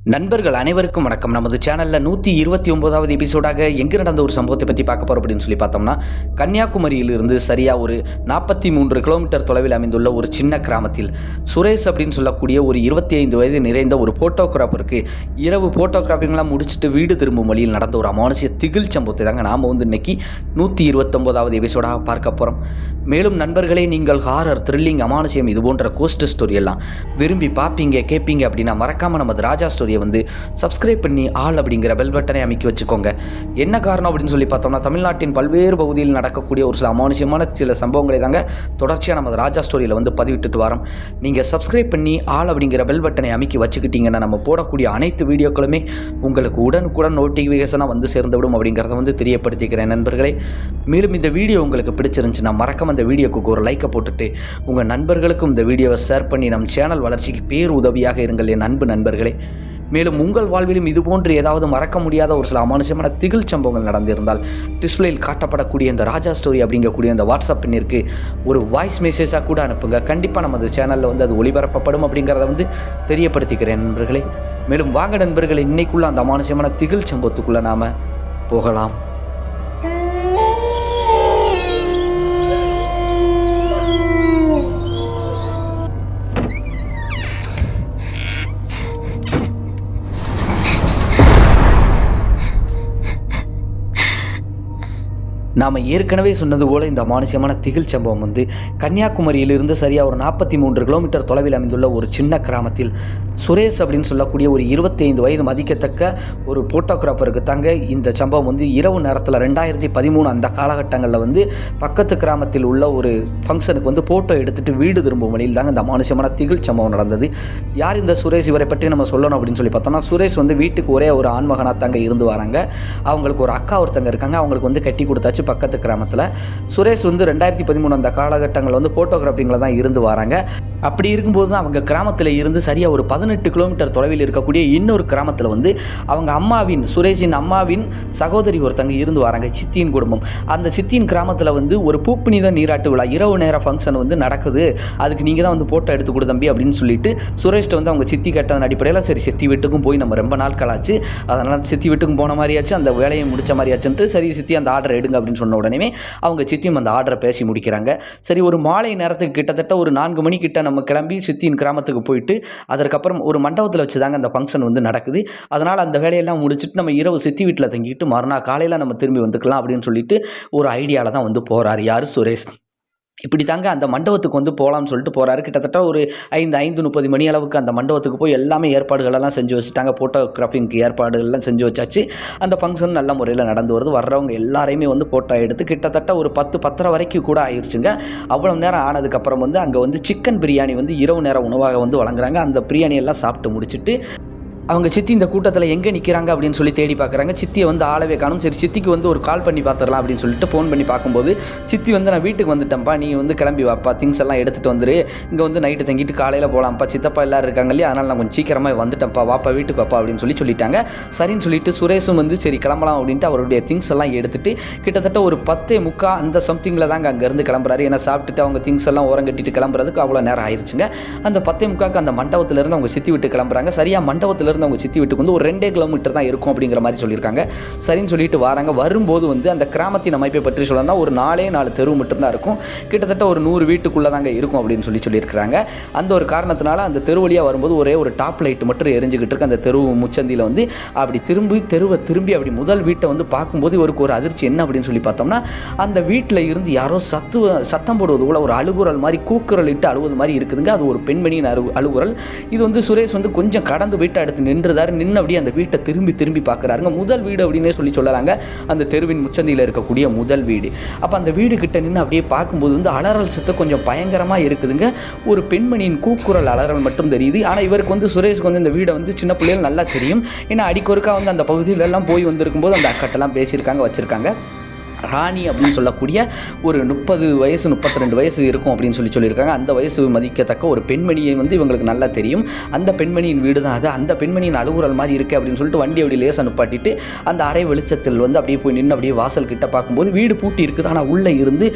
நண்பர்கள் அனைவருக்கும் வணக்கம். நமது சேனலில் நூற்றி இருபத்தி ஒன்பதாவது எபிசோடாக எங்கே நடந்த ஒரு சம்பவத்தை பற்றி பார்க்க போகிறோம் அப்படின்னு சொல்லி பார்த்தோம்னா கன்னியாகுமரியிலிருந்து சரியாக ஒரு நாற்பத்தி மூன்று கிலோமீட்டர் தொலைவில் அமைந்துள்ள ஒரு சின்ன கிராமத்தில் சுரேஷ் அப்படின்னு சொல்லக்கூடிய ஒரு இருபத்தி ஐந்து வயது நிறைந்த ஒரு ஃபோட்டோகிராஃபருக்கு இரவு ஃபோட்டோகிராஃபிங்லாம் முடிச்சுட்டு வீடு திரும்பும் வழியில் நடந்த ஒரு அமானுஷிய திகில் சம்பவத்தை தாங்க நாம் வந்து இன்னைக்கு நூற்றி இருபத்தொம்போதாவது எபிசோடாக பார்க்க போகிறோம் மேலும் நண்பர்களே நீங்கள் ஹாரர் த்ரில்லிங் அமானுஷியம் இது போன்ற கோஸ்ட் ஸ்டோரி எல்லாம் விரும்பி பார்ப்பீங்க கேட்பீங்க அப்படின்னா மறக்காமல் நமது ராஜா ஸ்டோரி பகுதியை வந்து சப்ஸ்கிரைப் பண்ணி ஆள் அப்படிங்கிற பெல் பட்டனை அமைக்கி வச்சுக்கோங்க. என்ன காரணம் அப்படின்னு சொல்லி பார்த்தோம்னா தமிழ்நாட்டின் பல்வேறு பகுதியில் நடக்கக்கூடிய ஒரு சில அமானுஷ்யமான சில சம்பவங்களை தாங்க தொடர்ச்சியாக நமது ராஜா ஸ்டோரியில் வந்து பதிவிட்டுட்டு வரோம். நீங்கள் சப்ஸ்கிரைப் பண்ணி ஆள் அப்படிங்கிற பெல் பட்டனை அமைக்கி வச்சுக்கிட்டிங்கன்னா நம்ம போடக்கூடிய அனைத்து வீடியோக்களுமே உங்களுக்கு உடனுக்குடன் நோட்டிஃபிகேஷனாக வந்து சேர்ந்துவிடும் அப்படிங்கிறத வந்து தெரியப்படுத்திக்கிறேன் நண்பர்களே. மேலும் இந்த வீடியோ உங்களுக்கு பிடிச்சிருந்துச்சுன்னா மறக்காம இந்த வீடியோக்கு ஒரு லைக்கை போட்டுட்டு உங்கள் நண்பர்களுக்கும் இந்த வீடியோவை ஷேர் பண்ணி நம் சேனல் வளர்ச்சிக்கு பேர் உதவியாக இருங்கள் என் அன்பு நண்பர்களே. மேலும் உங்கள் வாழ்விலும் இதுபோன்று ஏதாவது மறக்க முடியாத ஒரு சில அமானுஷமான திகில் சம்பவங்கள் நடந்திருந்தால் டிஸ்பிளேயில் காட்டப்படக்கூடிய இந்த ராஜா ஸ்டோரி அப்படிங்கக்கூடிய அந்த வாட்ஸ்அப் பின்னிற்கு ஒரு வாய்ஸ் மெசேஜாக கூட அனுப்புங்க. கண்டிப்பாக நமது சேனலில் வந்து அது ஒளிபரப்பப்படும் அப்படிங்கிறத வந்து தெரியப்படுத்திக்கிறேன் நண்பர்களே. மேலும் வாங்க நண்பர்களே இன்னைக்குள்ள அந்த அமானுஷமான திகில் சம்பவத்துக்குள்ளே நாம் போகலாம். நாம் ஏற்கனவே சொன்னது போல இந்த அமானுஷ்யமான திகில் சம்பவம் வந்து கன்னியாகுமரியிலிருந்து சரியாக ஒரு நாற்பத்தி மூன்று கிலோமீட்டர் தொலைவில் அமைந்துள்ள ஒரு சின்ன கிராமத்தில். சுரேஷ் அப்படின்னு சொல்லக்கூடிய ஒரு இருபத்தைந்து வயது மதிக்கத்தக்க ஒரு ஃபோட்டோகிராஃபருக்கு தாங்க இந்த சம்பவம் வந்து இரவு நேரத்தில் ரெண்டாயிரத்தி பதிமூணு அந்த காலகட்டங்களில் வந்து பக்கத்து கிராமத்தில் உள்ள ஒரு ஃபங்க்ஷனுக்கு வந்து ஃபோட்டோ எடுத்துகிட்டு வீடு திரும்பும் வழியில் தாங்க இந்த அமானுஷ்யமான திகில் சம்பவம் நடந்தது. யார் இந்த சுரேஷ்? இவரை பற்றி நம்ம சொல்லணும் அப்படின்னு சொல்லி பார்த்தோம்னா சுரேஷ் வந்து வீட்டுக்கு ஒரே ஒரு ஆண்மகனாக தாங்க இருந்து வராங்க. அவங்களுக்கு ஒரு அக்கா ஒருத்தங்க இருக்காங்க. அவங்களுக்கு வந்து கட்டி கொடுத்தாச்சு. பக்கத்து கிராமத்தில். சுரேஷ் வந்து ரெண்டாயிரத்தி பதிமூணு அந்த காலகட்டங்களில் வந்து ஃபோட்டோகிராஃபிங்கில் தான் இருந்து வராங்க. அப்படி இருக்கும்போது தான் அவங்க கிராமத்தில் இருந்து சரியாக ஒரு பதினெட்டு கிலோமீட்டர் தொலைவில் இருக்கக்கூடிய இன்னொரு கிராமத்தில் வந்து அவங்க அம்மாவின் சுரேஷின் அம்மாவின் சகோதரி ஒருத்தங்க இருந்து வராங்க சித்தியின் குடும்பம். அந்த சித்தியின் கிராமத்தில் வந்து ஒரு பூப்புனித நீராட்டு விழா இரவு நேர ஃபங்க்ஷன் வந்து நடக்குது. அதுக்கு நீங்கள் தான் வந்து ஃபோட்டோ எடுத்து கொடு தம்பி அப்படின்னு சொல்லிட்டு சுரேஷ்ட வந்து அவங்க சித்தி கேட்டதன் அடிப்படையில் சரி சித்தி வீட்டுக்கும் போய் நம்ம ரொம்ப நாள் கலாச்சு அதனால் சித்தி வீட்டுக்கும் போன மாதிரியாச்சு அந்த வேலையை முடிச்ச மாதிரியாச்சுன்ட்டு சரி சித்தி அந்த ஆர்டர் எடுங்க அப்படின்னு சொன்ன உடனே அவங்க சித்தியும் அந்த ஆர்டரை பேசி முடிக்கிறாங்க. சரி ஒரு மாலை நேரத்துக்கு கிட்டத்தட்ட ஒரு நான்கு மணிக்கிட்ட நம்ம கிளம்பி சித்தியின் கிராமத்துக்கு போயிட்டு அதற்கப்புறம் ஒரு மண்டபத்தில் வச்சு தாங்க அந்த ஃபங்க்ஷன் வந்து நடக்குது. அதனால் அந்த வேலையெல்லாம் முடிச்சுட்டு நம்ம இரவு சித்தி வீட்டில் தங்கிட்டு மறுநாள் காலையில் நம்ம திரும்பி வந்துக்கலாம் அப்படின்னு சொல்லிட்டு ஒரு ஐடியாவில் தான் வந்து போகிறார் யார்? சுரேஷ். இப்படி தாங்க அந்த மண்டபத்துக்கு வந்து போகலாம்னு சொல்லிட்டு போகிறாரு கிட்டத்தட்ட ஒரு ஐந்து ஐந்து முப்பது மணி அளவுக்கு அந்த மண்டபத்துக்கு போய் எல்லாமே ஏற்பாடுகளெல்லாம் செஞ்சு வச்சுட்டாங்க. ஃபோட்டோகிராஃபிங்க்கு ஏற்பாடுகள்லாம் செஞ்சு வச்சாச்சு. அந்த ஃபங்க்ஷன் நல்ல முறையில் நடந்து வருது. வர்றவங்க எல்லாரையுமே வந்து ஃபோட்டோ எடுத்து கிட்டத்தட்ட ஒரு பத்து பத்தரை வரைக்கும் கூட ஆயிடுச்சுங்க அவ்வளோ நேரம் ஆனதுக்கப்புறம் வந்து அங்கே வந்து சிக்கன் பிரியாணி வந்து இரவு நேர உணவாக வந்து வழங்குறாங்க. அந்த பிரியாணி எல்லாம் சாப்பிட்டு முடிச்சுட்டு அவங்க சித்தி இந்த கூட்டத்தில் எங்கே நிற்கிறாங்க அப்படின்னு சொல்லி தேடி பார்க்குறாங்க சித்தியை வந்து ஆளவே காணும். சரி சித்திக்கு வந்து ஒரு கால் பண்ணி பார்த்துடலாம் அப்படின்னு சொல்லிட்டு ஃபோன் பண்ணி பார்க்கும்போது சித்தி வந்து நான் வீட்டுக்கு வந்துட்டேன்ப்பா நீ வந்து கிளம்பி வாப்பா திங்ஸ் எல்லாம் எடுத்துகிட்டு வந்துரு. இங்கே வந்து நைட்டு தங்கிட்டு காலையில் போகலாம்ப்பா சித்தப்பா எல்லாரும் இருக்காங்க இல்லையா? அதனால் நான் கொஞ்சம் சீக்கிரமாக வந்துட்டேன்ப்பா. வாப்பா வீட்டுக்கு வாப்பா அப்படின்னு சொல்லி சொல்லிட்டாங்க. சரின்னு சொல்லிட்டு சுரேஷும் வந்து சரி கிளம்பலாம் அப்படின்ட்டு அவருடைய திங்ஸ் எல்லாம் எடுத்துட்டு கிட்டத்தட்ட ஒரு பத்தே முக்கா அந்த சம்திங்கில் தாங்க அங்கேருந்து கிளம்புறாரு. ஏன்னா சாப்பிட்டுட்டு அவங்க திங்ஸ் எல்லாம் ஓரம் கட்டிட்டு கிளம்புறதுக்கு அவ்வளோ நேரம் ஆயிடுச்சுங்க அந்த பத்தே முக்காக்கு அந்த மண்டபத்திலேருந்து அவங்க சித்தி விட்டு கிளம்புறாங்க. சரியாக மண்டபத்திலேருந்து அவங்க சித்தி வீட்டுக்கு வந்து ஒரு ரெண்டே கிலோமீட்டர் தான் இருக்கும் அப்படிங்கிற மாதிரி சொல்லியிருக்காங்க. சரின்னு சொல்லிட்டு வராங்க. வரும்போது வந்து அந்த கிராமத்தின் அமைப்பை பற்றி சொல்லணும்னா ஒரு நாலே நாலு தெரு மட்டும்தான் இருக்கும். கிட்டத்தட்ட ஒரு நூறு வீட்டுக்குள்ளே தாங்க இருக்கும் அப்படின்னு சொல்லி சொல்லியிருக்கிறாங்க. அந்த ஒரு காரணத்தினால அந்த தெரு வழியாக வரும்போது ஒரே ஒரு டாப் லைட் மட்டும் எரிஞ்சுக்கிட்டு இருக்கு. அந்த தெருவு முச்சந்தியில் வந்து அப்படி திரும்பி தெருவை திரும்பி அப்படி முதல் வீட்டை வந்து பார்க்கும்போது இவருக்கு ஒரு அதிர்ச்சி என்ன அப்படின்னு சொல்லி பார்த்தோம்னா அந்த வீட்டில் இருந்து யாரோ சத்து சத்தம் போடுவது போல் ஒரு அழுகுரல் மாதிரி கூக்குரல் இட்டு அழுவது மாதிரி இருக்குதுங்க. அது ஒரு பெண்மணியின் அழு அழுகுரல். இது வந்து சுரேஷ் வந்து கொஞ்சம் கடந்து போயிட்டு அடுத்து நின்றுதார். நின்று அப்படியே அந்த வீட்டை திரும்பி திரும்பி பார்க்குறாருங்க. முதல் வீடு அப்படின்னே சொல்லி சொல்லலாங்க. அந்த தெருவின் முச்சந்தியில் இருக்கக்கூடிய முதல் வீடு. அப்போ அந்த வீடு கிட்ட நின்று அப்படியே பார்க்கும்போது வந்து அலறல் சத்தம் கொஞ்சம் பயங்கரமாக இருக்குதுங்க. ஒரு பெண்மணியின் கூக்குரல் அலறல் மட்டும் தெரியுது. ஆனால் இவருக்கு வந்து சுரேஷ்க்கு வந்து இந்த வீடை வந்து சின்ன பிள்ளைகள் நல்லா தெரியும். ஏன்னா அடிக்கொருக்கா வந்து அந்த பகுதியிலெல்லாம் போய் வந்திருக்கும் போது அந்த அக்கட்டெல்லாம் பேசியிருக்காங்க வச்சுருக்காங்க. ராணி அப்படின்னு சொல்லக்கூடிய ஒரு முப்பது வயசு முப்பத்தி ரெண்டு வயசு இருக்கும் அப்படின்னு சொல்லி சொல்லியிருக்காங்க. அந்த வயசு மதிக்கத்தக்க ஒரு பெண்மணியை வந்து இவங்களுக்கு நல்லா தெரியும். அந்த பெண்மணியின் வீடு தான் அது. அந்த பெண்மணியின் அலுவலர் மாதிரி இருக்குது அப்படின்னு சொல்லிட்டு வண்டி அப்படி லேசாக நிப்பாட்டிட்டு அந்த அரை வெளிச்சத்தில் வந்து அப்படியே போய் நின்று அப்படியே வாசல் கிட்ட பார்க்கும்போது வீடு பூட்டி இருக்குது ஆனால் உள்ளே இருந்து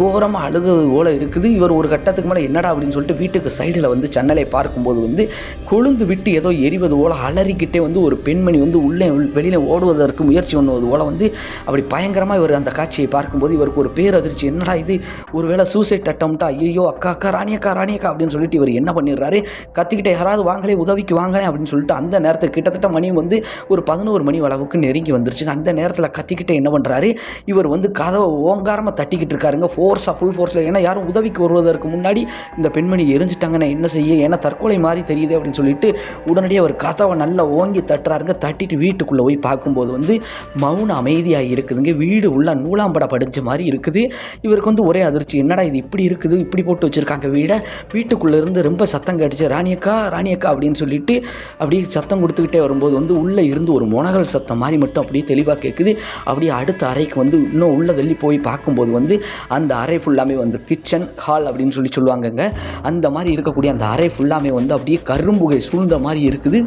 கோரமாக அழுகிறது போல இருக்குது. இவர் ஒரு கட்டத்துக்கு மேலே என்னடா அப்படின்னு சொல்லிட்டு வீட்டுக்கு சைடில் வந்து ஜன்னலை பார்க்கும்போது வந்து கொழுந்து விட்டு ஏதோ எரிவது போல அலறிக்கிட்டே வந்து ஒரு பெண்மணி வந்து உள்ளே வெளியில் ஓடுவதற்கு முயற்சி பண்ணுவது போல வந்து அப்படி பயங்கரமாக இவர் அந்த காட்சியை பார்க்கும்போது இவருக்கு ஒரு பேரதிர்ச்சி. என்னடா இது? ஒருவேளை சூசைட் அட்டம்ட்டா ஐயோ அக்கா அக்கா ராணியக்கா ராணியக்கா அப்படின்னு சொல்லிட்டு இவர் என்ன பண்ணிடுறாரு? கத்திக்கிட்ட யாராவது வாங்களே உதவிக்கு வாங்களே அப்படின்னு சொல்லிட்டு அந்த நேரத்தில் கிட்டத்தட்ட மணி வந்து ஒரு பதினோரு மணி அளவுக்கு நெருங்கி வந்துருச்சுங்க. அந்த நேரத்தில் கத்திக்கிட்டே என்ன பண்ணுறாரு இவர் வந்து கதவை ஓங்காரமாக தட்டிக்கிட்டு இருக்காருங்க. ஃபோர்ஸாக ஃபுல் ஃபோர்ஸில் ஏன்னா யாரும் உதவிக்கு வருவதற்கு முன்னாடி இந்த பெண்மணி எரிஞ்சிட்டாங்கன்னா என்ன செய்ய? ஏன்னா தற்கொலை மாதிரி தெரியுது அப்படின்னு சொல்லிட்டு உடனடியாக அவர் கதவை நல்லா ஓங்கி தட்டுறாருங்க. தட்டிட்டு வீட்டுக்குள்ளே போய் பார்க்கும்போது வந்து மௌன அமைதியாக இருக்குதுங்க. வீடு உள்ள நூலாம்பட படிஞ்ச மாதிரி இருக்குது. இவருக்கு வந்து ஒரே அதிர்ச்சி. என்னடா இது இப்படி இருக்குது? இப்படி போட்டு வச்சுருக்காங்க வீடை. வீட்டுக்குள்ளேருந்து ரொம்ப சத்தம் கேட்டுச்சு ராணியக்கா ராணியக்கா அப்படின்னு சொல்லிட்டு அப்படியே சத்தம் கொடுத்துக்கிட்டே வரும்போது வந்து உள்ளே இருந்து ஒரு முனகல் சத்தம் மாதிரி மட்டும் அப்படியே தெளிவாக கேட்குது அப்படியே அடுத்த அறைக்கு வந்து இன்னும் உள்ளே தள்ளி போய் பார்க்கும்போது வந்து அந்த அறை ஃபுல்லாமே வந்து கிச்சன் ஹால் அப்படின்னு சொல்லி சொல்லுவாங்கங்க. அந்த மாதிரி இருக்கக்கூடிய அந்த அறை ஃபுல்லாமே வந்து அப்படியே கரும்புகை சூழ்ந்த மாதிரி இருக்குது.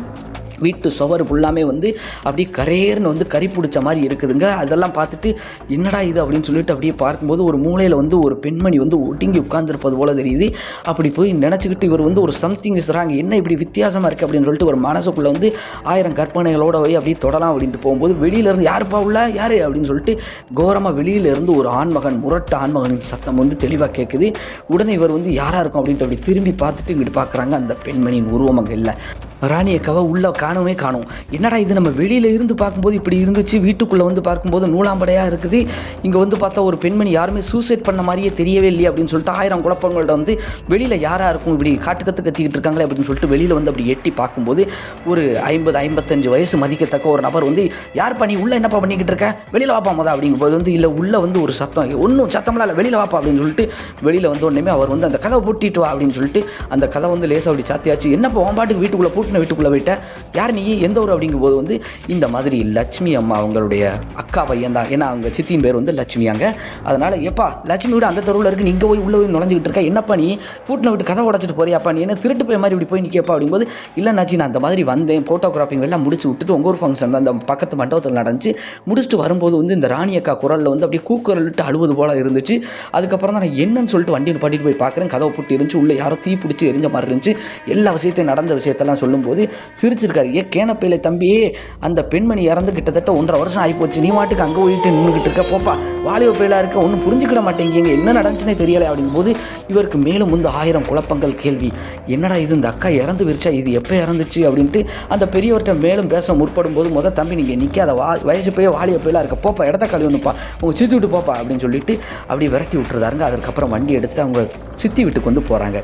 வீட்டு சுவர் ஃபுல்லாமே வந்து அப்படியே கரேர்னு வந்து கறி பிடிச்ச மாதிரி இருக்குதுங்க. அதெல்லாம் பார்த்துட்டு என்னடா இது அப்படின்னு சொல்லிட்டு அப்படியே பார்க்கும்போது ஒரு மூலையில் வந்து ஒரு பெண்மணி வந்து ஒடுங்கி உட்காந்துருப்பது போல தெரியுது. அப்படி போய் நினச்சிக்கிட்டு இவர் வந்து ஒரு சம்திங் சொல்கிறாங்க என்ன இப்படி வித்தியாசமாக இருக்குது அப்படின்னு சொல்லிட்டு ஒரு மனசுக்குள்ளே வந்து ஆயிரம் கற்பனைகளோட போய் அப்படியே தொடலாம் அப்படின்ட்டு போகும்போது வெளியிலேருந்து யாருப்பா உள்ள? யார்? அப்படின்னு சொல்லிட்டு கோரமாக வெளியிலேருந்து ஒரு ஆண்மகன் முரட்டு ஆண்மகனின் சத்தம் வந்து தெளிவாக கேட்குது உடனே இவர் வந்து யாராக இருக்கும் அப்படின்ட்டு அப்படி திரும்பி பார்த்துட்டு இங்கிட்டு பார்க்குறாங்க அந்த பெண்மணியின் உருவம் அங்கே இல்லை. ராணியை கவ உள்ளே காணவே காணும். என்னடா இது நம்ம வெளியில் இருந்து பார்க்கும்போது இப்படி இருந்துச்சு? வீட்டுக்குள்ளே வந்து பார்க்கும்போது நூலாம்படையாக இருக்குது. இங்கே வந்து பார்த்தா ஒரு பெண்மணி யாருமே சூசைட் பண்ண மாதிரியே தெரியவே இல்லையே அப்படின்னு சொல்லிட்டு ஆயிரம் குழப்பங்கள்ட்ட வந்து வெளியில் யாராக இருக்கும்? இப்படி காட்டுக்கத்து கத்திக்கிட்டு இருக்காங்களே அப்படின்னு சொல்லிட்டு வெளியில் வந்து அப்படி எட்டி பார்க்கும்போது ஒரு ஐம்பது ஐம்பத்தஞ்சு வயசு மதிக்கத்தக்க ஒரு நபர் வந்து யார் பண்ணி உள்ளே என்னப்பா பண்ணிக்கிட்டு இருக்க? வெளியில் வாப்பா மொதல் அப்படிங்கும்போது வந்து இல்லை உள்ளே வந்து ஒரு சத்தம். ஒன்றும் சத்தம்லாம் இல்லை. வெளியில் வாப்பா அப்படின்னு சொல்லிட்டு வெளியில் வந்த உடனே அவர் வந்து அந்த கதவை பூட்டிட்டு வா அப்படின்னு சொல்லிட்டு அந்த கதை வந்து லேசாக அப்படி சாத்தியாச்சு. என்னப்பா உன் பாட்டுக்கு வீட்டுக்குள்ளே பூட்டின வீட்டுக்குள்ளே போயிட்ட யார் நீ? எந்த ஊர்? அப்படிங்கும்போது வந்து இந்த மாதிரி லட்சுமி அம்மா அவங்களுடைய அக்கா பையன் தான். ஏன்னா அவங்க சித்தியின் பேர் வந்து லட்சுமி அங்கே. அதனால் எப்பா லட்சுமி வீடு அந்த தெருவில் இருக்கு. நீங்கள் போய் உள்ளே போய் நுழைஞ்சிக்கிட்டு இருக்கா? என்னப்பா நீ? கூட்டின விட்டு கதை உடச்சிட்டு போறியாப்பா நீ? என்ன திருட்டு போய் மாதிரி இப்படி போய் நிற்கப்பா அப்படிங்கும்போது இல்லைனாச்சி நான் அந்த மாதிரி வந்தேன். ஃபோட்டோகிராஃபிங் எல்லாம் முடிச்சு விட்டுட்டு உங்கள் ஒரு ஃபங்க்ஷன் தான். அந்த பக்கத்து மண்டபத்தில் நடந்துச்சு. முடிச்சுட்டு வரும்போது வந்து இந்த ராணி அக்கா குரலில் வந்து அப்படியே கூக்குரல்ட்டு அழுவது போல இருந்துச்சு. அதுக்கப்புறம் தான் நான் என்னன்னு சொல்லிட்டு வண்டியில் பாட்டிட்டு போய் பார்க்குறேன் கதவை பூட்டி இருந்துச்சு. உள்ளே யாரோ தீ பிடிச்சி எரிஞ்ச மாதிரி இருந்துச்சு. எல்லா விஷயத்தையும் நடந்த விஷயத்தெல்லாம் சொல்லும்போது சிரிச்சிருக்காரு. ஏ கேனப்பையில தம்பியே அந்த பெண்மணி இறந்து கிட்டத்தட்ட ஒன்றரை வருஷம் ஆகிப்போச்சு. நீ மாட்டுக்கு அங்கே போயிட்டு நின்றுக்கிட்டு இருக்க. போப்பா வாலிப பயிலாக இருக்க. ஒன்றும் புரிஞ்சுக்கிட மாட்டேங்கிங்க என்ன நடந்துச்சுனே தெரியலை. அப்படிங்கும்போது இவருக்கு மேலும் வந்து ஆயிரம் குழப்பங்கள் கேள்வி. என்னடா இது? இந்த அக்கா இறந்து விரிச்சா இது எப்போ இறந்துச்சு? அப்படின்ட்டு அந்த பெரியவர்கிட்ட மேலும் பேச முற்படும் போது முத தம்பி நீங்கள் நிற்காத வா வயசு போய் வாலிப பயிலாக இருக்க. போப்பா இடத்த கழுவி ஒன்றுப்பா உங்கள் சித்தி விட்டு போப்பா. அப்படின்னு சொல்லிட்டு அப்படி விரட்டி விட்டுருதாருங்க அதுக்கப்புறம் வண்டி எடுத்துகிட்டு அவங்க சித்தி வீட்டுக்கு வந்து போகிறாங்க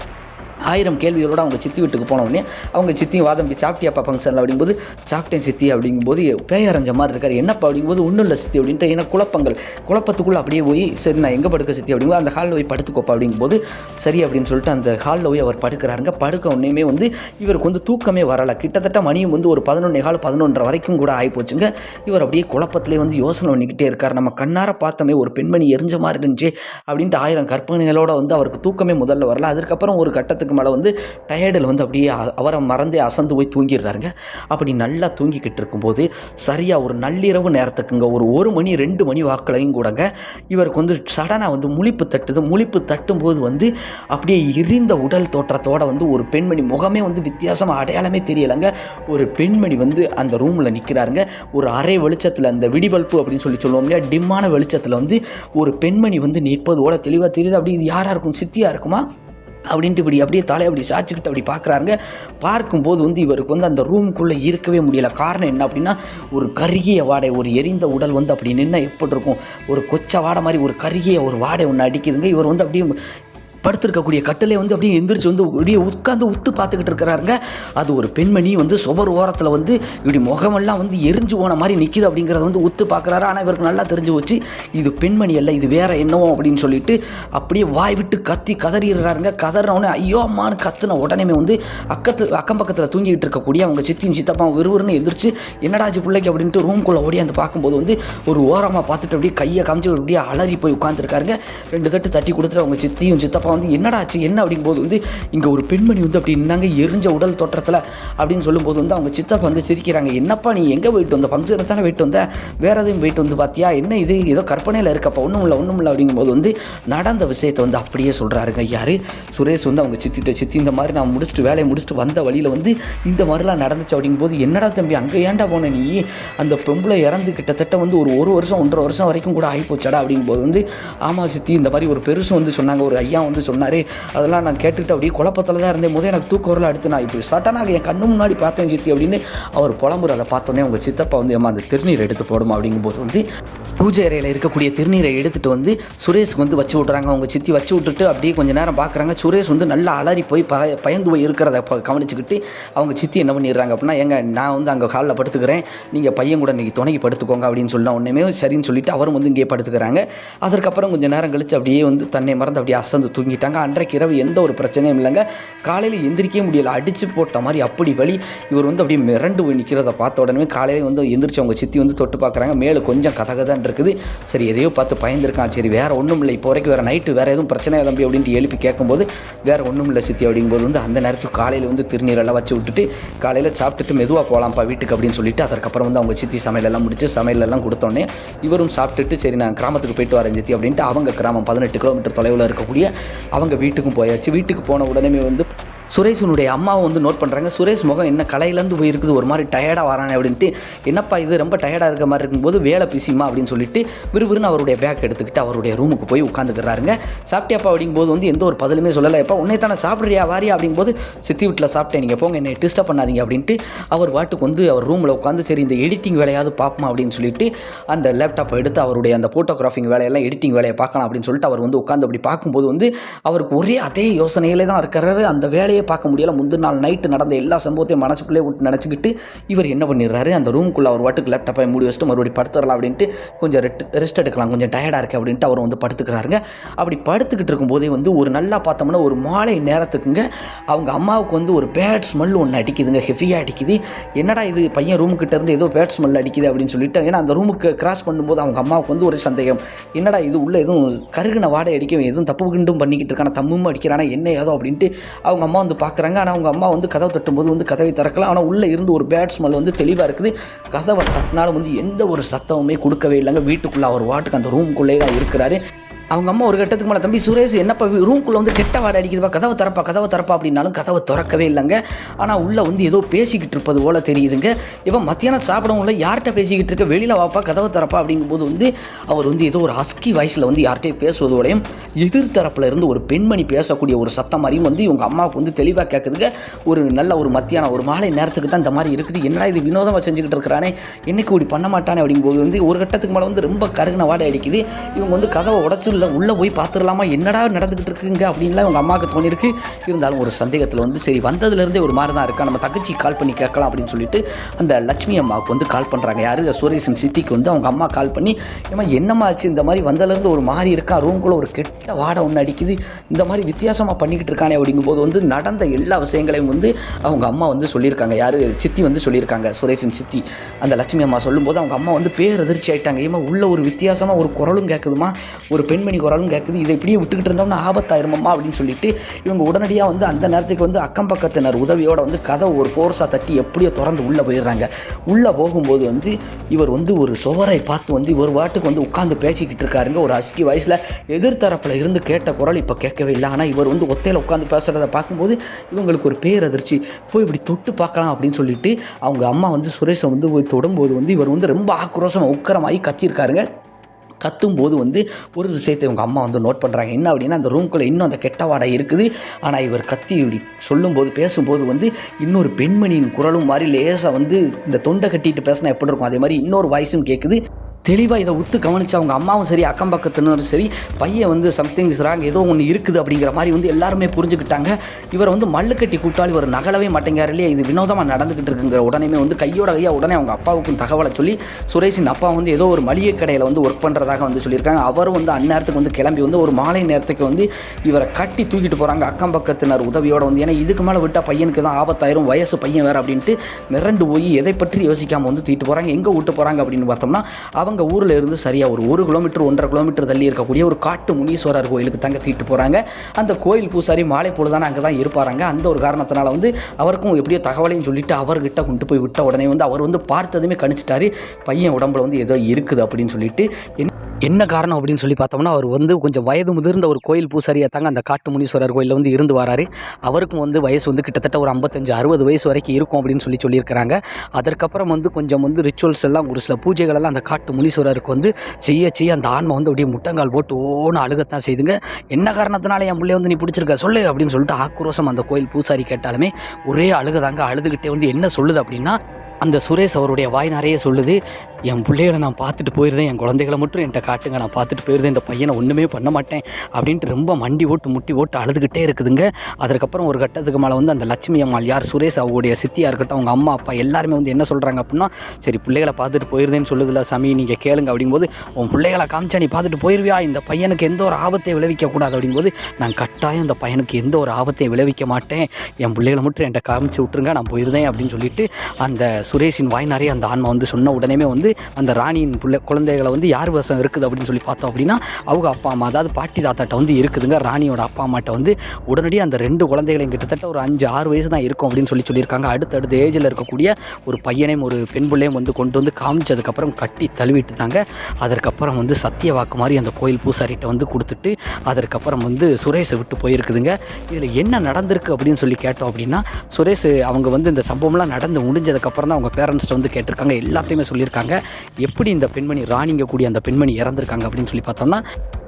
ஆயிரம் கேள்விகளோடு அவங்க சித்தி வீட்டுக்கு போன உடனே அவங்க சித்தியும் வாதம் போய் சாப்பிட்டியாப்பா ஃபங்க்ஷனில் அப்படிங்கும்போது சாப்பிட்டேன் சித்தி அப்படிங்கும்போது பேயரைஞ்ச மாதிரி இருக்கார். என்னப்பா? அப்படிங்கும்போது ஒன்றும் இல்லை சித்தி அப்படின்ட்டு ஏன்னா குழப்பங்கள். குழப்பத்துக்குள்ளே அப்படியே போய் சரி நான் எங்கே படுக்க சித்தி? அப்படிங்கும்போது அந்த ஹாலில் போய் படுத்துக்கோப்பா அப்படிங்கும்போது சரி அப்படின்னு சொல்லிட்டு அந்த ஹாலில் போய் அவர் படுக்கிறாருங்க. படுக்க உடனேயுமே வந்து இவருக்கு வந்து தூக்கமே வரலை. கிட்டத்தட்ட மணியும் வந்து ஒரு பதினொன்னே கால் பதினொன்றரை வரைக்கும் கூட ஆகிப்போச்சுங்க இவர் அப்படியே குழப்பத்திலே வந்து யோசனை பண்ணிக்கிட்டே இருக்கார். நம்ம கண்ணார பார்த்தோமே ஒரு பெண்மணி எரிஞ்ச மாதிரி இருந்துச்சு அப்படின்ட்டு ஆயிரம் கற்பனைகளோட வந்து அவருக்கு தூக்கமே முதல்ல வரல. அதுக்கப்புறம் ஒரு கட்டத்துக்கு மேலே வந்து டயர்டில் வந்து அப்படியே அவரை மறந்தே அசந்து போய் தூங்கிடுறாருங்க. அப்படி நல்லா தூங்கிக்கிட்டு இருக்கும்போது சரியாக ஒரு நள்ளிரவு நேரத்துக்குங்க ஒரு ஒரு மணி ரெண்டு மணி வாக்களையும் கூடங்க இவருக்கு வந்து சடனாக வந்து முழிப்பு தட்டுது. முழிப்பு தட்டும்போது வந்து அப்படியே எரிந்த உடல் தோற்றத்தோட வந்து ஒரு பெண்மணி முகமே வந்து வித்தியாசமாக அடையாளமே தெரியலைங்க. ஒரு பெண்மணி வந்து அந்த ரூமில் நிற்கிறாருங்க ஒரு அரை வெளிச்சத்தில் அந்த விடிபல்பு அப்படின்னு சொல்லி சொல்லுவோம் இல்லையா? டிம்மான வெளிச்சத்தில் வந்து ஒரு பெண்மணி வந்து நிற்பதோட தெளிவாக தெரியுது. அப்படி இது யாராக இருக்கும்? சித்தியாக இருக்குமா? அப்படின்ட்டு இப்படி அப்படியே தலையை அப்படி சாய்ச்சிக்கிட்டு அப்படி பார்க்குறாருங்க. பார்க்கும்போது வந்து இவருக்கு வந்து அந்த ரூமுக்குள்ளே இருக்கவே முடியல. காரணம் என்ன அப்படின்னா ஒரு கருகிய வாடை ஒரு எரிந்த உடல் வந்து அப்படி நின்று எப்படி இருக்கும் ஒரு கொச்ச வாடை மாதிரி ஒரு கருகிய ஒரு வாடை ஒன்று அடிக்குதுங்க. இவர் வந்து அப்படியே படுத்திருக்கக்கூடிய கட்டிலே வந்து அப்படியே எந்திரிச்சு வந்து அப்படியே உட்காந்து உத்து பார்த்துக்கிட்டு இருக்கிறாருங்க. அது ஒரு பெண்மணி வந்து சுவர் ஓரத்தில் வந்து இப்படி முகமெல்லாம் வந்து எரிஞ்சு போன மாதிரி நிற்கிது அப்படிங்கிறத வந்து உத்து பார்க்குறாரு. ஆனால் இவருக்கு நல்லா தெரிஞ்சு வச்சு இது பெண்மணி அல்ல இது வேற என்னவோ அப்படின்னு சொல்லிட்டு அப்படியே வாய் விட்டு கத்தி கதறிடுறாருங்க. கதறினவுடனே ஐயோ அம்மான்னு கத்துன உடனே வந்து அக்கத்தில் அக்கம் பக்கத்தில் தூங்கிட்டு இருக்கக்கூடிய அவங்க சித்தியும் சித்தப்பா விறுவிறுன்னு எந்திரிச்சு என்னடாச்சு பிள்ளைக்கு? அப்படின்ட்டு ரூம்குள்ளே ஓடி அந்த பார்க்கும்போது வந்து ஒரு ஓரமாக பார்த்துட்டு அப்படியே கையை காமிச்சு அப்படியே அலறி போய் உட்காந்துருக்காருங்க ரெண்டு தட்டு தட்டி கொடுத்துட்டு அவங்க சித்தியும் சித்தப்பா வந்து என்னடாச்சு என்ன? அப்படிங்கும்போது வந்து இங்கே ஒரு பெண்மணி வந்து அப்படி நின்னாங்க எரிஞ்ச உடல் தோற்றத்தில் அப்படின்னு சொல்லும்போது வந்து அவங்க சித்தப்பா வந்து சிரிக்கிறாங்க என்னப்பா நீ எங்கே போயிட்டு வந்த? ஃபங்க்ஷனுக்கு தானே போயிட்டு வந்த? வேற எதுவும் போயிட்டு வந்து பார்த்தியா என்ன இது? ஏதோ கற்பனையில் இருக்கப்பா ஒன்றும் இல்லை ஒன்றும் இல்லை அப்படிங்கும்போது வந்து நடந்த விஷயத்தை வந்து அப்படியே சொல்கிறாருங்க யார்? சுரேஷ் வந்து அவங்க சித்திட்ட சித்தி இந்த மாதிரி நான் முடிச்சுட்டு வேலையை முடிச்சுட்டு வந்த வழியில் வந்து இந்த மாதிரிலாம் நடந்துச்சு அப்படிங்கும்போது என்னடா தம்பி அங்கே ஏன்டா போன நீ? அந்த பொம்பளை இறந்து கிட்டத்தட்ட வந்து ஒரு ஒரு வருஷம் ஒன்றரை வருஷம் வரைக்கும் கூட ஆகிப்போச்சடா அப்படிங்கும்போது வந்து ஆமாம் சித்தி இந்த மாதிரி ஒரு பெருசும் வந்து சொன்னாங்க ஒரு ஐயா வந்து சொன்னார். அதெல்லாம் நான் கேட்டுக்கிட்டு அப்படியே குழப்பத்தில் தான் இருந்தேன். முதல் எனக்கு தூக்க வரல அடுத்து நான் இப்படி சட்டனாக என் கண்ணு முன்னாடி பார்த்தேன் சித்தி அப்படின்னு அவர் புலம்புற அதை பார்த்தோன்னே உங்கள் சித்தப்பா வந்து ஏமா அந்த திருநீர் எடுத்து போடுமா? அப்படிங்கும்போது வந்து பூஜை அறையில் இருக்கக்கூடிய திருநீரை எடுத்துகிட்டு வந்து சுரேஷ்க்கு வந்து வச்சு விட்றாங்க. அவங்க சித்தி வச்சு விட்டுட்டு அப்படியே கொஞ்சம் நேரம் பார்க்குறாங்க. சுரேஷ் வந்து நல்லா அலறி போய் ப பயந்து போய் இருக்கிறத கவனிச்சுக்கிட்டு அவங்க சித்தி என்ன பண்ணிடுறாங்க அப்படின்னா எங்க நான் வந்து அங்கே காலில் படுத்துக்கிறேன். நீங்கள் பையன் கூட இன்றைக்கி துணைக்கு படுத்துக்கோங்க அப்படின்னு சொன்னால் ஒன்றுமே சரின்னு சொல்லிட்டு அவரும் வந்து இங்கேயே படுத்துக்கிறாங்க. அதற்கப்புறம் கொஞ்சம் நேரம் கழித்து அப்படியே வந்து தன்னை மறந்து அப்படியே அசந்து தூங்கிட்டாங்க. அன்றைக்கு இரவு எந்த ஒரு பிரச்சனையும் இல்லைங்க. காலையில் எந்திரிக்கவே முடியல. அடித்து போட்ட மாதிரி அப்படி வழி இவர் வந்து அப்படியே மிரண்டு போய் நிற்கிறத பார்த்த உடனே காலையில் வந்து எந்திரிச்சு அவங்க சித்தி வந்து தொட்டு பார்க்குறாங்க. மேலே கொஞ்சம் கதகதான் இருக்குது. சரி எதையோ பார்த்து பயந்துருக்கான். சரி வேறு ஒன்றும் இல்லை. இப்போ வரைக்கும் வேறு நைட்டு வேறு எதுவும் பிரச்சனை தம்பி அப்படின்ட்டு எழுப்பி கேட்கும்போது வேறு ஒன்றும் இல்லை சித்தி அப்படிங்கும்போது வந்து அந்த நேரத்துக்கு காலையில் வந்து திருநீரெல்லாம் வச்சு விட்டுட்டு காலையில் சாப்பிட்டுட்டு மெதுவாக போகலாம்ப்பா வீட்டுக்கு அப்படின்னு சொல்லிட்டு அதற்கப்புறம் வந்து அவங்க சித்தி சமையலெல்லாம் முடிச்சு சமையலெல்லாம் கொடுத்தோன்னே இவரும் சாப்பிட்டுட்டு சரி நான் கிராமத்துக்கு போயிட்டு வரேன் சித்தி அப்படின்ட்டு அவங்க கிராமம் பதினெட்டு கிலோமீட்டர் தொலைவில் இருக்கக்கூடிய அவங்க வீட்டுக்கும் போயாச்சு. வீட்டுக்கு போன உடனே வந்து சுரேஷனுடைய அம்மாவை வந்து நோட் பண்ணுறாங்க சுரேஷ் முகம் என்ன கலையிலேருந்து போயிருக்குது ஒரு மாதிரி டயர்டாக வரானே அப்படின்ட்டு என்னப்பா இது ரொம்ப டயர்டாக இருக்க மாதிரி இருக்கும்போது வேலை பிசிமா அப்படின்னு சொல்லிட்டு விறுவிறுன்னு அவருடைய பேக் எடுத்துக்கிட்டு அவருடைய ரூமுக்கு போய் உட்காந்துக்கிறாருங்க சாப்பிட்டியாப்பா? அப்படிங்கும்போது வந்து எந்த ஒரு பதிலுமே சொல்லலை. எப்போ உன்னை தானே சாப்பிட்றியா? வாரியா? அப்படிங்கும்போது சித்தி வீட்டில் சாப்பிட்டேன் நீங்கள் போங்க என்னை டிஸ்டர்ப் பண்ணாதீங்க அப்படின்ட்டு அவர் வாட்டுக்கு வந்து அவர் ரூமில் உட்காந்து சரி இந்த எடிட்டிங் வேலையாவது பார்ப்போம் அப்படின்னு சொல்லிட்டு அந்த லேப்டாப்பை எடுத்து அவருடைய அந்த ஃபோட்டோகிராஃபிங் வேலையெல்லாம் எடிட்டிங் வேலையை பார்க்கலாம் அப்படின்னு சொல்லிட்டு அவர் வந்து உட்காந்து அப்படி பார்க்கும்போது வந்து அவருக்கு ஒரே அதே யோசனையிலே தான் இருக்கிறாரு. அந்த வேலையை பார்க்க முடியல. முந்தின நாள் நைட்டு நடந்த எல்லா சம்பவத்தையும் மனசுக்குள்ளே விட்டு நினச்சிக்கிட்டு இவர் என்ன பண்ணிடுறாரு? அந்த ரூமுக்குள்ளே அவர் வாட்டுக்கு லேப்டாப்பை மூடி வச்சுட்டு மறுபடியும் படுத்துடலாம் அப்படின்ட்டு கொஞ்சம் ரெட் ரெஸ்ட் எடுக்கலாம் கொஞ்சம் டயர்டாக இருக்கு அப்படின்ட்டு அவர் வந்து படுத்துக்கிறாருங்க. அப்படி படுத்துக்கிட்டு இருக்கும்போதே வந்து ஒரு நல்லா பார்த்தோம்னா ஒரு மாலை நேரத்துக்குங்க அவங்க அம்மாவுக்கு வந்து ஒரு பேட் ஸ்மெல் ஒன்று அடிக்குதுங்க ஹெவியாக அடிக்குது. என்னடா இது பையன் ரூமுக்கிட்ட இருந்து ஏதோ பேட் ஸ்மெல் அடிக்குது அப்படின்னு சொல்லிட்டு ஏன்னா அந்த ரூமுக்கு கிராஸ் பண்ணும்போது அவங்க அம்மாவுக்கு வந்து ஒரு சந்தேகம். என்னடா இது உள்ள எதுவும் கருகின வாடை அடிக்க எதுவும் தப்பு கிண்டும் பண்ணிக்கிட்டு இருக்கான தம்மும் அடிக்கிறானா என்ன ஏதோ அப்படின்ட்டு அவங்க அம்மா வந்து பார்க்குறாங்க. ஆனால் அவங்க அம்மா வந்து கதவை தட்டும்போது வந்து கதவை திறக்கலாம் ஆனால் உள்ளே இருந்து ஒரு பேட் ஸ்மெல் வந்து தெளிவாக இருக்குது. கதவை தட்டினாலும் வந்து எந்த ஒரு சத்தமுமே கொடுக்கவே இல்லைங்க. வீட்டுக்குள்ளே அவர் வாட்டுக்கு அந்த ரூம்குள்ளே தான் இருக்கிறாரு. அவங்க அம்மா ஒரு கட்டத்துக்கு மேலே தம்பி சுரேஷ் என்னப்பா ரூம்குள்ளே வந்து கெட்ட வாடை அடிக்குதுப்பா கதவை திறப்பா கதவை திறப்பா அப்படின்னாலும் கதவை திறக்கவே இல்லைங்க. ஆனால் உள்ளே வந்து ஏதோ பேசிக்கிட்டு இருப்பது போல் தெரியுதுங்க. இவன் மத்தியானம் சாப்பிடவும் இல்லை யார்கிட்ட பேசிக்கிட்டு இருக்க? வெளியில் வாப்பா கதவை திறப்பா அப்படிங்கும்போது வந்து அவர் வந்து ஏதோ ஒரு ஹஸ்கி வாய்ஸில் வந்து யார்கிட்டயும் பேசுவது போலையும் எதிர்த்தரப்பில் இருந்து ஒரு பெண்மணி பேசக்கூடிய ஒரு சத்தம் மாதிரியும் வந்து இவங்க அம்மாவுக்கு வந்து தெளிவாக கேட்குதுங்க ஒரு நல்ல ஒரு மத்தியானம் ஒரு மாலை நேரத்துக்கு தான் இந்த மாதிரி இருக்குது. என்னடா இது வினோதமாக செஞ்சுக்கிட்டு இருக்கிறானே? என்னைக்கு இப்படி பண்ண மாட்டானே அப்படிங்கும்போது வந்து ஒரு கட்டத்துக்கு மேலே வந்து ரொம்ப கருகின வாடை அடிக்குது. இவங்க வந்து கதவை உடச்சு இல்லை உள்ளே போய் பார்த்துடலாமா? என்னடா நடந்துக்கிட்டு இருக்குங்க? அப்படின்லாம் அவங்க அம்மாவுக்கு தோணிருக்கு இருந்தாலும் ஒரு சந்தேகத்தில் வந்து சரி வந்ததுலேருந்தே ஒரு மாதிரி தான் இருக்கா? நம்ம தங்கச்சி கால் பண்ணி கேட்கலாம் அப்படின்னு சொல்லிட்டு அந்த லட்சுமி அம்மாவுக்கு வந்து கால் பண்ணுறாங்க யார்? சுரேஷன் சித்திக்கு வந்து அவங்க அம்மா கால் பண்ணி ஏமா என்னம்மா ஆச்சு? இந்த மாதிரி வந்ததுலேருந்து ஒரு மாதிரி இருக்கா? ரூம்குள்ளே ஒரு கெட்ட வாடை ஒன்று அடிக்குது. இந்த மாதிரி வித்தியாசமாக பண்ணிக்கிட்டு இருக்கானே அப்படிங்கும்போது வந்து நடந்த எல்லா விஷயங்களையும் வந்து அவங்க அம்மா வந்து சொல்லியிருக்காங்க. யார்? சித்தி வந்து சொல்லியிருக்காங்க சுரேஷன் சித்தி. அந்த லட்சுமி அம்மா சொல்லும்போது அவங்க அம்மா வந்து பேர் அதிர்ச்சி ஆயிட்டாங்க. ஏமா உள்ள ஒரு வித்தியாசமாக ஒரு குரலும் கேட்குதுமா? ஒரு பெண் பெண்மணி குரலும் கேட்குது இதை இப்படியே விட்டுக்கிட்டு இருந்தோம்னா ஆபத்தாயிருமம்மா அப்படின்னு சொல்லிட்டு இவங்க உடனடியாக வந்து அந்த நேரத்துக்கு வந்து அக்கம் பக்கத்தினர் உதவியோட வந்து கதவை ஒரு ஃபோர்ஸாக தட்டி எப்படியோ திறந்து உள்ளே போயிடுறாங்க. உள்ளே போகும்போது வந்து இவர் வந்து ஒரு சுவரை பார்த்து வந்து ஒரு வாட்டுக்கு வந்து உட்காந்து பேசிக்கிட்டு இருக்காருங்க. ஒரு அஸ்கி வயசில் எதிர்த்தரப்பில் இருந்து கேட்ட குரல் இப்போ கேட்கவே இல்லை. ஆனால் இவர் வந்து ஒத்தையில் உட்காந்து பேசுகிறத பார்க்கும்போது இவங்களுக்கு ஒரு பேரதிர்ச்சி. போய் இப்படி தொட்டு பார்க்கலாம் அப்படின்னு சொல்லிட்டு அவங்க அம்மா வந்து சுரேஷை வந்து போய் தொடும்போது வந்து இவர் வந்து ரொம்ப ஆக்ரோஷமாக உக்கரமாகி கத்தியிருக்காருங்க. கத்தும்போது வந்து ஒரு விஷயத்தை இவங்க அம்மா வந்து நோட் பண்ணுறாங்க என்ன அப்படின்னா அந்த ரூம்குள்ளே இன்னும் அந்த கெட்ட வாடை இருக்குது. ஆனால் இவர் கத்தி இப்படி சொல்லும்போது பேசும்போது வந்து இன்னொரு பெண்மணியின் குரலும் மாதிரி லேசாக வந்து இந்த தொண்டை கட்டிட்டு பேசினா எப்படி இருக்கும்? அதே மாதிரி இன்னொரு வாய்ஸும் கேட்குது தெளிவாக இதை உத்து கவனித்து அவங்க அம்மாவும் சரி அக்கம் பக்கத்தினரும் சரி பையன் வந்து சம்திங் இஸ் ராங் ஏதோ ஒன்று இருக்குது அப்படிங்கிற மாதிரி வந்து எல்லாருமே புரிஞ்சுக்கிட்டாங்க. இவர் வந்து மல்லு கட்டி கூட்டால் இவர் நகலவே மாட்டேங்கார் இல்லையா? இது வினோதமாக நடந்துக்கிட்டு இருக்குங்கிற உடனே வந்து கையோட கையாக உடனே அவங்க அப்பாவுக்கும் தகவலை சொல்லி சுரேஷின் அப்பா வந்து ஏதோ ஒரு மளிகை கடையில் வந்து ஒர்க் பண்ணுறதாக வந்து சொல்லியிருக்காங்க. அவரும் வந்து அந்நேரத்துக்கு வந்து கிளம்பி வந்து ஒரு மாலை நேரத்துக்கு வந்து இவரை கட்டி தூக்கிட்டு போகிறாங்க அக்கம் பக்கத்தினர் உதவியோட வந்து. ஏன்னா இதுக்கு மேலே விட்டால் பையனுக்கு தான் ஆபத்தாயிரும் வயசு பையன் வேறு அப்படின்ட்டு மிரண்டு போய் எதை பற்றி யோசிக்காமல் வந்து தூக்கிட்டு போகிறாங்க எங்கே விட்டு போகிறாங்க அப்படின்னு பார்த்தோம்னா அவங்க அவங்க ஊரில் இருந்து சரியாக ஒரு ஒரு கிலோமீட்டர் ஒன்றரை கிலோமீட்டர் தள்ளி இருக்கக்கூடிய ஒரு காட்டு முனீஸ்வரர் கோயிலுக்கு தங்க தீட்டு போகிறாங்க அந்த கோயில் பூசாரி மாலை பொழுதான அங்கே தான் இருப்பாராங்க. அந்த ஒரு காரணத்தினால வந்து அவருக்கும் எப்படியோ தகவலையும் சொல்லிட்டு அவர்கிட்ட கொண்டு போய் விட்ட உடனே வந்து அவர் வந்து பார்த்ததுமே கணிச்சிட்டாரு. பையன் உடம்புல வந்து ஏதோ இருக்குது அப்படின்னு சொல்லிட்டு என்ன காரணம் அப்படின்னு சொல்லி பார்த்தோம்னா அவர் வந்து கொஞ்சம் வயது முதிர்ந்த ஒரு கோயில் பூசாரியாக தாங்க அந்த காட்டு முனீஸ்வரர் கோயிலில் வந்து இருந்து வராரு. அவருக்கும் வந்து வயசு வந்து கிட்டத்தட்ட ஒரு ஐம்பத்தஞ்சு அறுபது வயசு வரைக்கும் இருக்கும் அப்படின்னு சொல்லி சொல்லியிருக்கிறாங்க. அதற்கப்புறம் வந்து கொஞ்சம் வந்து ரிச்சுவல்ஸ் எல்லாம் ஒரு சில பூஜைகள் எல்லாம் அந்த காட்டு முனீஸ்வரருக்கு வந்து செய்ய செய்ய அந்த ஆன்மா வந்து அப்படியே முட்டங்கால் போட்டு ஓன்னு அழுகத்தான் செய்துங்க. என்ன காரணத்தினால என் பிள்ளை வந்து நீ பிடிச்சிருக்க? சொல்லு அப்படின்னு சொல்லிட்டு ஆக்ரோஷம் அந்த கோயில் பூசாரி கேட்டாலுமே ஒரே அழுகுதாங்க. அழுதுகிட்டே வந்து என்ன சொல்லுது அப்படின்னா அந்த சுரேஷ் அவருடைய வாய் நிறைய சொல்லுது. என் பிள்ளைகளை நான் பார்த்துட்டு போயிருந்தேன் என் குழந்தைகளை மட்டும் என்கிட்ட காட்டுங்க நான் பார்த்துட்டு போயிருந்தேன் இந்த பையனை ஒன்றுமே பண்ண மாட்டேன் அப்படின்ட்டு ரொம்ப மண்டி ஓட்டு முட்டி ஓட்டு அழுதுகிட்டே இருக்குதுங்க. அதுக்கப்புறம் ஒரு கட்டத்துக்கு மேலே வந்து அந்த லட்சுமி அம்மாள் யார்? சுரேஷ் அவருடைய சித்தியாக இருக்கட்டும் அவங்க அம்மா அப்பா எல்லாருமே வந்து என்ன சொல்கிறாங்க அப்படின்னா சரி பிள்ளைகளை பார்த்துட்டு போயிருந்தேன்னு சொல்லுதுல சாமி நீங்கள் கேளுங்க அப்படிங்கும்போது உன் பிள்ளைகளை காமிச்சா நீ பார்த்துட்டு போயிருவியா? இந்த பையனுக்கு எந்த ஒரு ஆபத்தை விளைவிக்கக்கூடாது அப்படிங்கும்போது நான் கட்டாயம் அந்த பையனுக்கு எந்த ஒரு ஆபத்தையும் விளைவிக்க மாட்டேன். என் பிள்ளைகளை மட்டும் என்கிட்ட காமிச்சு விட்ருங்க நான் போயிருந்தேன் அப்படின்னு சொல்லிட்டு அந்த சுரேஷின் வாய் நிறைய அந்த ஆன்மா வந்து சொன்ன உடனே வந்து அந்த ராணியின் பிள்ளை குழந்தைகளை வந்து யார் வசம் இருக்குது அப்படின்னு சொல்லி பார்த்தோம் அப்படின்னா அவங்க அப்பா அம்மா அதாவது பாட்டி தாத்தாட்ட வந்து இருக்குதுங்க. ராணியோட அப்பா அம்மாட்ட வந்து உடனடியாக அந்த ரெண்டு குழந்தைகளையும் கிட்டத்தட்ட ஒரு அஞ்சு ஆறு வயசு தான் இருக்கும் அப்படின்னு சொல்லி சொல்லியிருக்காங்க. அடுத்தடுத்த ஏஜில் இருக்கக்கூடிய ஒரு பையனையும் ஒரு பெண் பிள்ளையும் வந்து கொண்டு வந்து காமிச்சதுக்கப்புறம் கட்டி தழுவிட்டு தாங்க அதற்கப்புறம் வந்து சத்திய வாக்கு மாதிரி அந்த கோயில் பூசாரிட்ட வந்து கொடுத்துட்டு அதற்கப்புறம் வந்து சுரேஷை விட்டு போயிருக்குதுங்க. இதில் என்ன நடந்திருக்கு அப்படின்னு சொல்லி கேட்டோம் அப்படின்னா சுரேஷ் அவங்க வந்து இந்த சம்பவம்லாம் நடந்து முடிஞ்சதுக்கப்புறம் தான் அவங்க பேரண்ட்ஸ்ட்ட வந்து கேட்டிருக்காங்க. எல்லாத்தையுமே சொல்லியிருக்காங்க. எப்படி இந்த பெண்மணி ராணிங்க கூடிய அந்த பெண்மணி இறந்துருக்காங்க அப்படின்னு சொல்லி பார்த்தோம்னா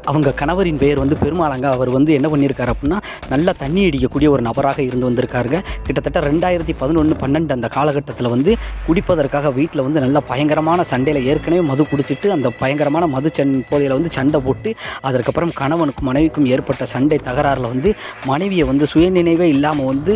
அவங்க கணவரின் பெயர் வந்து பெருமாளங்க. அவர் வந்து என்ன பண்ணியிருக்காரு அப்படின்னா நல்லா தண்ணி அடிக்கக்கூடிய ஒரு நபராக இருந்து வந்திருக்காருங்க. கிட்டத்தட்ட ரெண்டாயிரத்தி பதினொன்று பன்னெண்டு அந்த காலகட்டத்தில் வந்து குடிப்பதற்காக வீட்டில் வந்து நல்லா பயங்கரமான சண்டையில் ஏற்கனவே மது குடிச்சிட்டு அந்த பயங்கரமான மது சன் போதையில் வந்து சண்டை போட்டு அதற்கப்புறம் கணவனுக்கும் மனைவிக்கும் ஏற்பட்ட சண்டை தகராறில் வந்து மனைவியை வந்து சுயநினைவே இல்லாமல் வந்து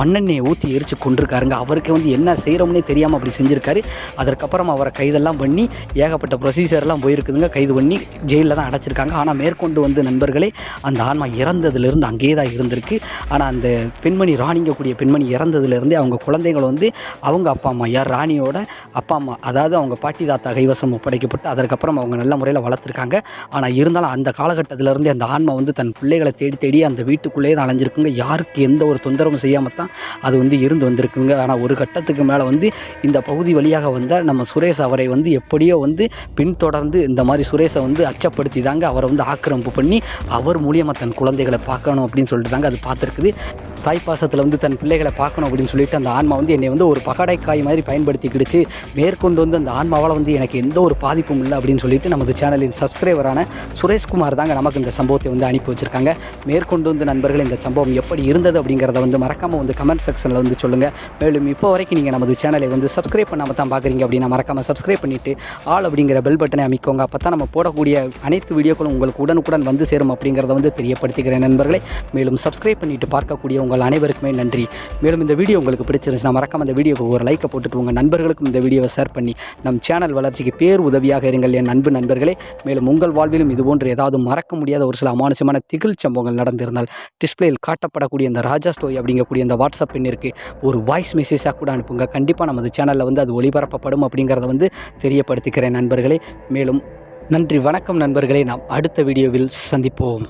மண்ணெண்ணெயை ஊற்றி எரிச்சு கொண்டிருக்காருங்க அவருக்கு வந்து என்ன செய்கிறோம்னே தெரியாமல் அப்படி செஞ்சுருக்காரு. அதற்கப்புறம் அவரை கைதெல்லாம் பண்ணி ஏகப்பட்ட ப்ரொசீஜர்லாம் போயிருக்குதுங்க. கைது பண்ணி ஜெயிலில் தான் அடைச்சிருக்காங்க. ஆனால் மேற்கொண்டு வந்து நண்பர்களே அந்த ஆன்மா இறந்ததுலேருந்து அங்கேயே தான் இருந்திருக்கு. ஆனால் அந்த பெண்மணி ராணிங்கக்கூடிய பெண்மணி இறந்ததுலேருந்தே அவங்க குழந்தைகள் வந்து அவங்க அப்பா அம்மா யார் ராணியோட அப்பா அம்மா அதாவது அவங்க பாட்டி தாத்தா கைவசம் ஒப்படைக்கப்பட்டு அதற்கப்புறம் அவங்க நல்ல முறையில் வளர்த்துருக்காங்க. ஆனால் இருந்தாலும் அந்த காலகட்டத்திலேருந்தே அந்த ஆன்மா வந்து தன் பிள்ளைகளை தேடி தேடி அந்த வீட்டுக்குள்ளேயே தான் அலைஞ்சிருக்குங்க. யாருக்கு எந்த ஒரு தொந்தரவும் செய்யாமல் தான் அது வந்து இருந்து வந்திருக்குங்க. ஆனால் ஒரு கட்டத்துக்கு மேலே வந்து இந்த பகுதி வழியாக வந்த நம்ம சுரேஷ் அவரை வந்து எப்படியோ வந்து பின்தொடர்ந்து இந்த மாதிரி சுரேஷை வந்து அச்சப்படுத்தி தாங்க அவரை வந்து ஆக்கிரமிப்பு பண்ணி அவர் மூலியமாக தன் குழந்தைகளை பார்க்கணும் அப்படின்னு சொல்லிட்டு தாங்க அது பார்த்துருக்குது. தாய்ப்பாசத்தில் வந்து தன் பிள்ளைகளை பார்க்கணும் அப்படின்னு சொல்லிட்டு அந்த ஆன்மா வந்து என்னை வந்து ஒரு பகடைக்காய் மாதிரி பயன்படுத்திக்கிடுச்சு. மேற்கொண்டு வந்து அந்த ஆன்மாவால் வந்து எனக்கு எந்த ஒரு பாதிப்பும் இல்லை அப்படின்னு சொல்லிட்டு நமது சேனலின் சப்ஸ்கிரைபரான சுரேஷ்குமார் தாங்க நமக்கு இந்த சம்பவத்தை வந்து அனுப்பி வச்சுருக்காங்க. மேற்கொண்டு வந்து நண்பர்கள் இந்த சம்பவம் எப்படி இருந்தது அப்படிங்கிறத வந்து மறக்காமல் வந்து கமெண்ட் செக்ஷனில் வந்து சொல்லுங்கள் மேலும் இப்போ வரைக்கும் நீங்கள் நமது சேனலை வந்து சப்ஸ்கிரைப் பண்ணாமல் தான் பார்க்குறீங்க அப்படின்னா மறக்காமல் சப்ஸ்கிரைப் பண்ணிவிட்டு ஆல் அப்படிங்கிற பெல் பட்டனை அமைக்கோங்க. அப்போ தான் நம்ம போடக்கூடிய அனைத்து வீடியோக்களும் உங்களுக்கு உடனுக்குடன் வந்து சேரும் அப்படிங்கிறத வந்து தெரியப்படுத்திக்கிறேன் நண்பர்களை. மேலும் சப்ஸ்கிரைப் பண்ணிட்டு பார்க்கக்கூடிய உங்கள் அனைவருக்குமே நன்றி. மேலும் இந்த வீடியோ உங்களுக்கு பிடிச்சிருந்துச்சுன்னா மறக்காம இந்த வீடியோக்கு ஒரு லைக்கை போட்டுட்டு உங்கள் நண்பர்களுக்கும் இந்த வீடியோவை ஷேர் பண்ணி நம் சேனல் வளர்ச்சிக்கு பேர் உதவியாக இருங்கள் என் அன்பு நண்பர்களே. மேலும் உங்கள் வாழ்விலும் இது போன்று ஏதாவது மறக்க முடியாத ஒரு சில அமானுஷமான திகில் சம்பவங்கள் நடந்திருந்தால் டிஸ்பிளேயில் காட்டப்படக்கூடிய இந்த ராஜா ஸ்டோரி அப்படிங்கக்கூடிய இந்த வாட்ஸ்அப் பெண்ணிற்கு ஒரு வாய்ஸ் மெசேஜாக கூட அனுப்புங்க. கண்டிப்பாக நமது சேனலில் வந்து அது ஒளிபரப்பப்படும் அப்படிங்கிறத வந்து தெரியப்படுத்திக்கிறேன் நண்பர்களே. மேலும் நன்றி வணக்கம் நண்பர்களே. நாம் அடுத்த வீடியோவில் சந்திப்போம்.